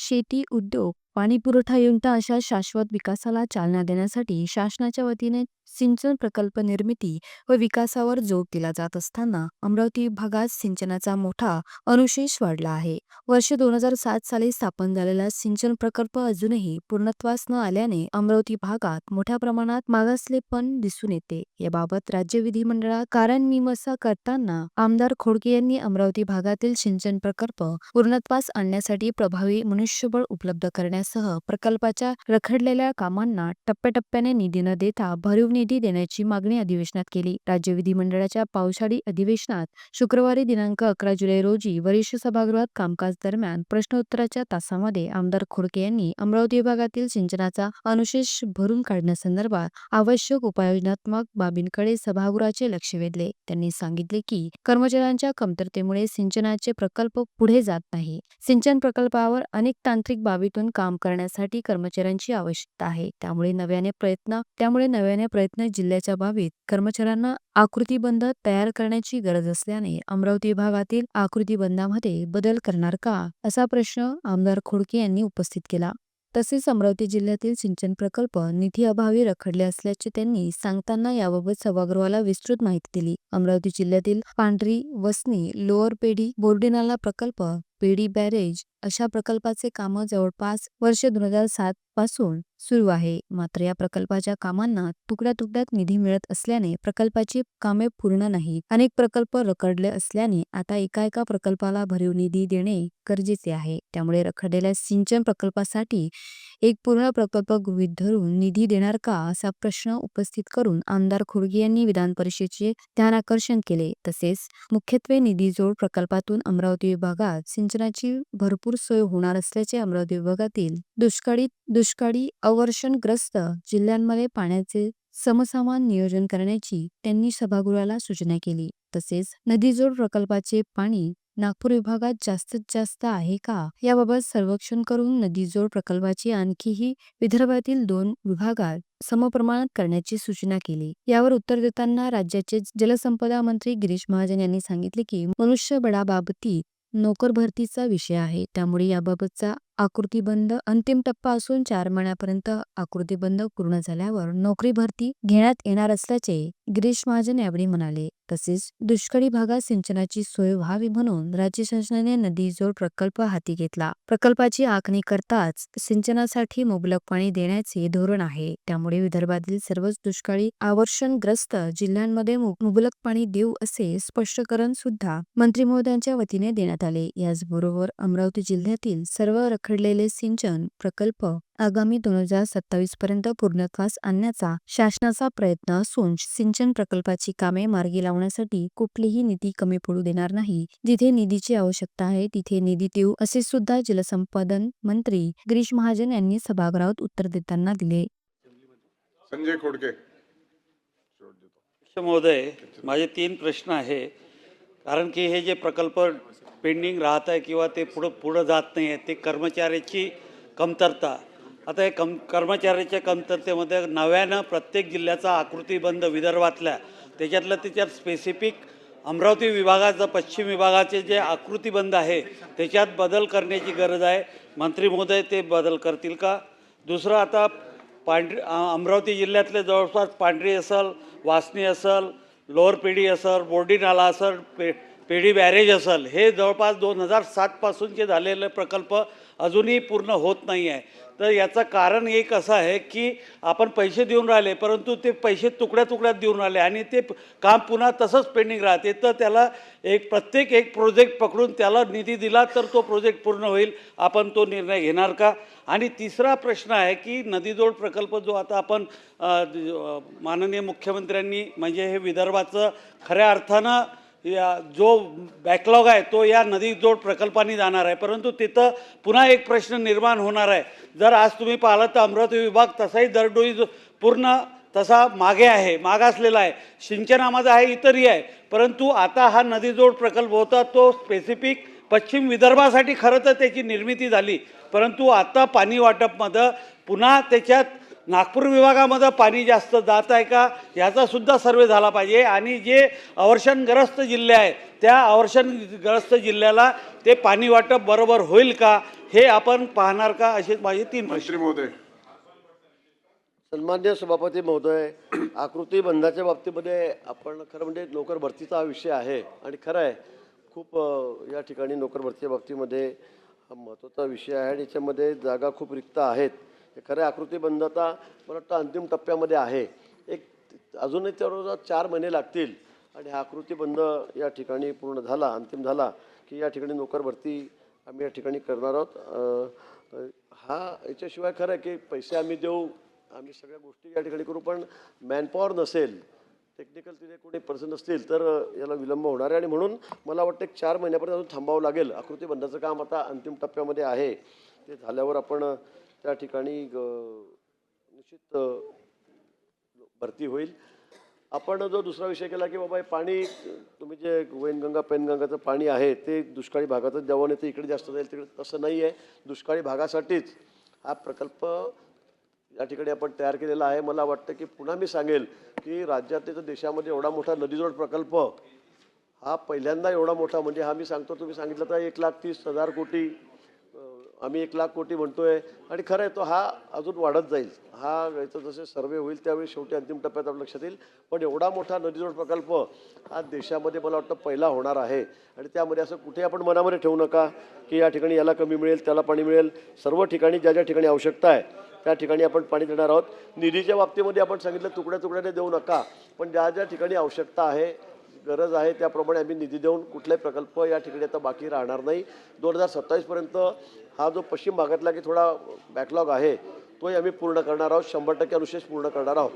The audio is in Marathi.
সেটি উদ্যোগ। पाणी पुरवठा योजना अशा शाश्वत विकासाला चालना देण्यासाठी शासनाच्या वतीने सिंचन प्रकल्प निर्मिती व विकासावर जोर दिला जात असताना अमरावती विभागात सिंचनाचा मोठा अनुशेष वाढला आहे. वर्ष दोन हजार सात साली स्थापन झालेला सिंचन प्रकल्प अजूनही पूर्णत्वास न आल्याने अमरावती भागात मोठ्या प्रमाणात मागासलेपण दिसून येते. याबाबत राज्य विधिमंडळात कारणमीमांसा करताना आमदार खोडके यांनी अमरावती भागातील सिंचन प्रकल्प पूर्णत्वास आणण्यासाठी प्रभावी मनुष्यबळ उपलब्ध करण्यास करण्यासह प्रकल्पाच्या रखडलेल्या कामांना टप्प्याटप्प्याने निधी न देता भरीव निधी देण्याची मागणी अधिवेशनात केली. राज्य विधिमंडळाच्या पावसाळी अधिवेशनात शुक्रवारी दिनांक अकरा जुलै रोजी वरिष्ठ सभागृहात कामकाज दरम्यान प्रश्नोत्तराच्या तासामध्ये आमदार खोडके यांनी अमरावती विभागातील सिंचनाचा अनुशेष भरून काढण्यासंदर्भात आवश्यक उपाययोजनात्मक बाबींकडे सभागृहाचे लक्ष वेधले. त्यांनी सांगितले की कर्मचाऱ्यांच्या कमतरतेमुळे सिंचनाचे प्रकल्प पुढे जात नाही. सिंचन प्रकल्पावर अनेक तांत्रिक बाबीतून काम काम करण्यासाठी कर्मचाऱ्यांची आवश्यकता आहे. त्यामुळे नव्याने प्रयत्न त्यामुळे नव्याने प्रयत्न जिल्ह्याच्या बाबीत कर्मचाऱ्यांना आकृतीबंध तयार करण्याची गरज असल्याने अमरावती विभागातील आकृतीबंधामध्ये बदल करणार का असा प्रश्न आमदार खोडके यांनी उपस्थित केला. तसेच अमरावती जिल्ह्यातील सिंचन प्रकल्प निधी अभावी रखडले असल्याचे त्यांनी सांगताना याबाबत सभागृहाला विस्तृत माहिती दिली. अमरावती जिल्ह्यातील पांढरी, वसनी, लोअर पेढी, बोर्डिनाला प्रकल्प, पेडी बॅरेज अशा प्रकल्पाचे कामं जवळपास वर्ष दोन हजार सात पासून सुरू आहे. मात्र या प्रकल्पाच्या कामांना तुकड्या तुकड्यात निधी मिळत असल्याने प्रकल्पाची कामे पूर्ण नाहीत. अनेक प्रकल्प रखडले असल्याने आता एका एका प्रकल्पाला भरीव निधी देणे गरजेचे आहे. त्यामुळे रखडलेल्या सिंचन प्रकल्पासाठी एक पूर्ण प्रकल्प गृहीत धरून निधी देणार का असा प्रश्न उपस्थित करून आमदार खोडके यांनी विधान परिषदेचे ध्यानाकर्षण केले. तसेच मुख्यत्वे निधी जोड प्रकल्पातून अमरावती विभागात सिंचनाची भरपूर सोय होणार असल्याचे अमरावती विभागातील दुष्काळी दुष्काळी अवर्षणग्रस्त जिल्ह्यांमध्ये पाण्याचे समसमान नियोजन करण्याची त्यांनी सभागृहाला सूचना केली. तसेच नदीजोड प्रकल्पाचे पाणी नागपूर विभागात जास्तीत जास्त आहे का याबाबत सर्वेक्षण करून नदीजोड प्रकल्पाची आणखीही विदर्भातील दोन विभागात समप्रमाणात करण्याची सूचना केली. यावर उत्तर देताना राज्याचे जलसंपदा मंत्री गिरीश महाजन यांनी सांगितले की मनुष्यबळाबाबतीत नोकर भरतीचा विषय आहे. त्यामुळे याबाबतचा आकृतीबंध अंतिम टप्पा असून चार महिन्यापर्यंत आकृतीबंध पूर्ण झाल्यावर नोकरी भरती घेण्यात येणार असल्याचे गिरीश महाजन यावेळी म्हणाले. तसेच दुष्काळी भागात सिंचनाची सोय व्हावी म्हणून राज्य शासनाने नदीजोड प्रकल्प हाती घेतला. प्रकल्पाची आखणी करताच सिंचनासाठी मुबलक पाणी देण्याचे धोरण आहे. त्यामुळे विदर्भातील सर्वच दुष्काळी आवर्षणग्रस्त जिल्ह्यांमध्ये मुबलक पाणी देऊ असे स्पष्टीकरण सुद्धा मंत्री महोदयांच्या वतीने देण्यात आले. याचबरोबर अमरावती जिल्ह्यातील सर्व रखडलेले सिंचन प्रकल्प आगामी दोन हजार सत्तावीस पर्यंत पूर्णत्वास आणण्याचा शासनाचा प्रयत्न असून सिंचन प्रकल्पाची कामे मार्गी लावण्यासाठी कुठलीही निधी कमी पडू देणार नाही. जिथे निधीची आवश्यकता आहे तिथे निधी देऊ असे सुद्धा जलसंपदन मंत्री गिरीश महाजन यांनी सभागृहात उत्तर देताना दिले. संजय खोडके महोदय माझे तीन प्रश्न आहे कारण की हे जे प्रकल्प पेंडिंग राहत आहे किंवा ते पुढं पुढं जात नाही आहे ते कर्मचाऱ्याची कमतरता. आता हे कम कर्मचाऱ्याच्या कमतरतेमध्ये नव्यानं प्रत्येक जिल्ह्याचा आकृतीबंध विदर्भातल्या. त्याच्यातलं त्याच्यात स्पेसिफिक अमरावती विभागाचं पश्चिम विभागाचे जे आकृतीबंध आहे त्याच्यात बदल करण्याची गरज आहे. मंत्री महोदय ते बदल करतील का? दुसरं आता पांढरी अमरावती जिल्ह्यातले जवळपास पांढरी असल वासनी असल लोअर पेढी असल बोर्डी नाला असल पे पेढी बॅरेज असेल हे जवळपास दोन हजार सातपासूनचे झालेले प्रकल्प अजूनही पूर्ण होत नाही आहे. तर याचं कारण एक असं आहे की आपण पैसे देऊन राहिले परंतु ते पैसे तुकड्या तुकड्यात देऊन राहिले आणि ते काम पुन्हा तसंच पेंडिंग राहते. तर त्याला एक प्रत्येक एक प्रोजेक्ट पकडून त्याला निधी दिला तर तो प्रोजेक्ट पूर्ण होईल आपण तो निर्णय घेणार का? आणि तिसरा प्रश्न आहे की नदीजोड प्रकल्प जो आता आपण माननीय मुख्यमंत्र्यांनी म्हणजे हे विदर्भाचं खऱ्या अर्थानं या जो बॅकलॉग आहे तो या नदी जोड प्रकल्पाने जाणार आहे. परंतु तिथं पुन्हा एक प्रश्न निर्माण होणार आहे. जर आज तुम्ही पाहिलं तर अमरावती विभाग तसाही दरडोई जो पूर्ण तसा मागे आहे मागासलेला आहे. सिंचनामध्ये आहे इतरही आहे. परंतु आता हा नदीजोड प्रकल्प होता तो स्पेसिफिक पश्चिम विदर्भासाठी खरं तर त्याची निर्मिती झाली. परंतु आता पाणी वाटपमध्ये पुन्हा त्याच्यात नागपूर विभागामध्ये पाणी जास्त जात आहे का याचा सुद्धा सर्वे झाला पाहिजे. आणि जे अवर्षणग्रस्त जिल्हे आहेत त्या अवर्षणग्रस्त जिल्ह्याला ते पाणी वाटप बरोबर होईल का हे आपण पाहणार का असे माझे तीन मंत्री महोदय. सन्मान्य सभापती महोदय आकृती बंधाच्या बाबतीमध्ये आपण खरं म्हणजे नोकर भरतीचा हा विषय आहे. आणि खरं आहे खूप या ठिकाणी नोकर भरतीच्या बाबतीमध्ये हा महत्त्वाचा विषय आहे आणि याच्यामध्ये जागा खूप रिक्त आहेत. ते खरं आकृतीबंध आता मला वाटतं अंतिम टप्प्यामध्ये आहे. एक अजूनही त्यावर चार महिने लागतील आणि हा आकृतीबंध या ठिकाणी पूर्ण झाला अंतिम झाला की या ठिकाणी नोकर भरती आम्ही या ठिकाणी करणार आहोत. हा याच्याशिवाय खरं आहे की पैसे आम्ही देऊ आम्ही सगळ्या गोष्टी या ठिकाणी करू पण मॅनपॉवर नसेल टेक्निकल तिथे कोणी पर्सन असतील तर याला विलंब होणार आहे. आणि म्हणून मला वाटतं एक चार महिन्यापर्यंत अजून थांबावं लागेल. आकृती बंधाचं काम आता अंतिम टप्प्यामध्ये आहे. ते झाल्यावर आपण त्या ठिकाणी निश्चित भरती होईल. आपण जो दुसरा विषय केला की बाबा हे पाणी तुम्ही जे वैनगंगा पेनगंगाचं पाणी आहे ते दुष्काळी भागातच द्यावं नाही ते इकडे जास्त जाईल तिकडे तसं नाही आहे दुष्काळी भागासाठीच हा प्रकल्प या ठिकाणी आपण तयार केलेला आहे. मला वाटतं की पुन्हा मी सांगेल की राज्यातले तर देशामध्ये एवढा मोठा नदीजोड प्रकल्प हा पहिल्यांदा एवढा मोठा म्हणजे हा मी सांगतो तुम्ही सांगितलं तर एक लाख तीस हजार कोटी आम्ही एक लाख कोटी म्हणतोय आणि खरं आहे तो हा अजून वाढत जाईल. हा याचं जसे सर्वे होईल त्यावेळी शेवटी अंतिम टप्प्यात आपल्या लक्षात येईल. पण एवढा मोठा नदीजोड प्रकल्प हा देशामध्ये मला वाटतं पहिला होणार आहे. आणि त्यामध्ये असं कुठे आपण मनामध्ये ठेवू नका की या ठिकाणी याला कमी मिळेल त्याला पाणी मिळेल. सर्व ठिकाणी ज्या ज्या ठिकाणी आवश्यकता आहे त्या ठिकाणी आपण पाणी देणार आहोत. निधीच्या बाबतीमध्ये आपण सांगितलं तुकड्या तुकड्याने देऊ नका. पण ज्या ज्या ठिकाणी आवश्यकता आहे गरज आहे त्याप्रमाणे आम्ही निधी देऊन कुठलाही प्रकल्प या ठिकाणी आता बाकी राहणार नाही. दोन हजार सत्तावीसपर्यंत हा जो पश्चिम भागातला की थोडा बॅकलॉग आहे तोही आम्ही पूर्ण करणार आहोत. शंभर टक्के अनुशेष पूर्ण करणार आहोत.